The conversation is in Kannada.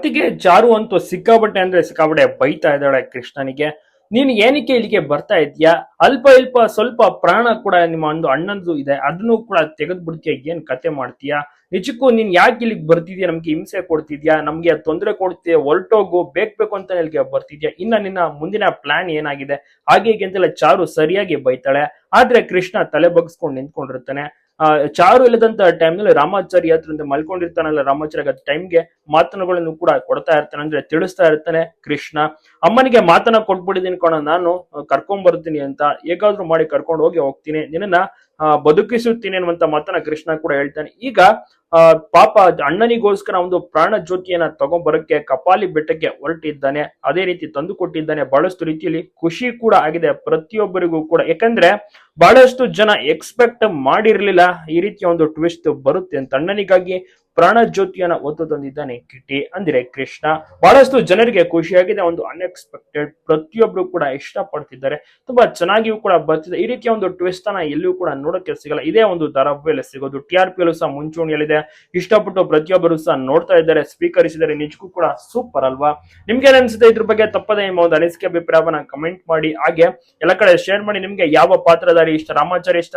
ಅತ್ತಿಗೆ ಜಾರು ಅಂತೂ ಸಿಕ್ಕಾಬಟ್ಟೆ ಅಂದ್ರೆ ಸಿಕ್ಕಾಬಟ್ಟೆ ಬೈತಾ ಇದ್ದಾಳೆ ಕೃಷ್ಣನಿಗೆ. ನೀನು ಏನಕ್ಕೆ ಇಲ್ಲಿಗೆ ಬರ್ತಾ ಇದೀಯಾ ಅಲ್ಪ ಇಲ್ಪ ಸ್ವಲ್ಪ ಪ್ರಾಣ ಕೂಡ ನಿಮ್ಮ ಒಂದು ಅಣ್ಣಂದು ಇದೆ. ಅದನ್ನು ಕೂಡ ತೆಗೆದು ಬಿಡ್ತೀಯ ಏನ್ ಕತೆ ಮಾಡ್ತೀಯಾ? ನಿಜಕ್ಕೂ ನೀನ್ ಯಾಕೆ ಇಲ್ಲಿಗೆ ಬರ್ತಿದ್ಯಾ ನಮ್ಗೆ ಹಿಂಸೆ ಕೊಡ್ತಿದ್ಯಾ ನಮ್ಗೆ ತೊಂದರೆ ಕೊಡ್ತೀಯ? ಹೊರಟೋಗು ಬೇಕ್ ಬೇಕು ಅಂತ ಇಲ್ಲಿಗೆ ಬರ್ತಿದ್ಯಾ ಇನ್ನ ನಿನ್ನ ಮುಂದಿನ ಪ್ಲಾನ್ ಏನಾಗಿದೆ? ಹೀಗೆ ಅಂತೆಲ್ಲ ಚಾರು ಸರಿಯಾಗಿ ಬೈತಾಳೆ. ಆದ್ರೆ ಕೃಷ್ಣ ತಲೆ ಬಗ್ಸ್ಕೊಂಡು ನಿಂತ್ಕೊಂಡಿರ್ತಾನೆ. ಆ, ಚಾರು ಇಲ್ಲದಂತ ಟೈಮ್ನಲ್ಲಿ ರಾಮಾಚಾರಿ ಅದ್ರಿಂದ ಮಲ್ಕೊಂಡಿರ್ತಾನಲ್ಲ ರಾಮಾಚಾರ್ಯ ಟೈಮ್ಗೆ ಮಾತನಗಳನ್ನು ಕೂಡ ಕೊಡ್ತಾ ಇರ್ತಾನೆ, ಅಂದ್ರೆ ತಿಳಿಸ್ತಾ ಇರ್ತಾನೆ ಕೃಷ್ಣ. ಅಮ್ಮನಿಗೆ ಮಾತನ ಕೊಟ್ಬಿಟ್ಟಿದ್ದೀನಿ ಕಣ, ನಾನು ಕರ್ಕೊಂಡ್ ಬರ್ತೀನಿ ಅಂತ ಹೇಗಾದ್ರೂ ಮಾಡಿ ಕರ್ಕೊಂಡು ಹೋಗಿ ಹೋಗ್ತೀನಿ. ನಿನ್ನ ಬದುಕಿಸುತ್ತೀನಿ ಅನ್ನುವಂತ ಮಾತನ್ನ ಕೃಷ್ಣ ಕೂಡ ಹೇಳ್ತಾನೆ. ಈಗ, ಆ, ಪಾಪ ಅಣ್ಣನಿಗೋಸ್ಕರ ಒಂದು ಪ್ರಾಣ ಜ್ಯೋತಿಯನ್ನ ತಗೊಂಡ್ಬರಕ್ಕೆ ಕಪಾಲಿ ಬೆಟ್ಟಕ್ಕೆ ಹೊರಟಿದ್ದಾನೆ. ಅದೇ ರೀತಿ ತಂದು ಕೊಟ್ಟಿದ್ದಾನೆ. ಬಹಳಷ್ಟು ರೀತಿಯಲ್ಲಿ ಖುಷಿ ಕೂಡ ಆಗಿದೆ ಪ್ರತಿಯೊಬ್ಬರಿಗೂ ಕೂಡ. ಯಾಕಂದ್ರೆ, ಬಹಳಷ್ಟು ಜನ ಎಕ್ಸ್ಪೆಕ್ಟ್ ಮಾಡಿರ್ಲಿಲ್ಲ ಈ ರೀತಿಯ ಒಂದು ಟ್ವಿಸ್ಟ್ ಬರುತ್ತೆ ಅಂತ. ಅಣ್ಣನಿಗಾಗಿ ಪ್ರಾಣ ಜ್ಯೋತಿಯನ್ನ ಒತ್ತು ತಂದಿದ್ದಾನೆ ಕಿಟ್ಟಿ ಅಂದ್ರೆ ಕೃಷ್ಣ. ಬಹಳಷ್ಟು ಜನರಿಗೆ ಖುಷಿಯಾಗಿದೆ. ಒಂದು ಅನ್ಎಕ್ಸ್ಪೆಕ್ಟೆಡ್ ಪ್ರತಿಯೊಬ್ರು ಕೂಡ ಇಷ್ಟಪಡ್ತಿದ್ದಾರೆ. ತುಂಬಾ ಚೆನ್ನಾಗಿಯೂ ಕೂಡ ಬರ್ತಿದೆ. ಈ ರೀತಿಯ ಒಂದು ಟ್ವಿಸ್ಟ್ ಅನ್ನ ಎಲ್ಲೂ ಕೂಡ ನೋಡಕ್ಕೆ ಸಿಗಲ್ಲ. ಇದೇ ಒಂದು ಧಾರಾವಾಹಿಯಲ್ಲಿ ಸಿಗೋದು. ಟಿ ಆರ್ ಪಿ ಸಹ ಮುಂಚೂಣಿಯಲ್ಲಿದೆ. ಇಷ್ಟಪಟ್ಟು ಪ್ರತಿಯೊಬ್ಬರು ಸಹ ನೋಡ್ತಾ ಇದ್ದಾರೆ ಸ್ವೀಕರಿಸಿದರೆ ನಿಜಕ್ಕೂ ಕೂಡ ಸೂಪರ್ ಅಲ್ವಾ? ನಿಮ್ಗೆ ಅನ್ಸುತ್ತೆ? ಇದ್ರ ಬಗ್ಗೆ ತಪ್ಪದೆ ನಿಮ್ಮ ಒಂದು ಅನಿಸಿಕೆ, ಅಭಿಪ್ರಾಯವನ್ನ ಕಮೆಂಟ್ ಮಾಡಿ. ಹಾಗೆ ಎಲ್ಲ ಕಡೆ ಶೇರ್ ಮಾಡಿ. ನಿಮ್ಗೆ ಯಾವ ಪಾತ್ರಧಾರಿ ಇಷ್ಟ? ರಾಮಾಚಾರಿ ಇಷ್ಟ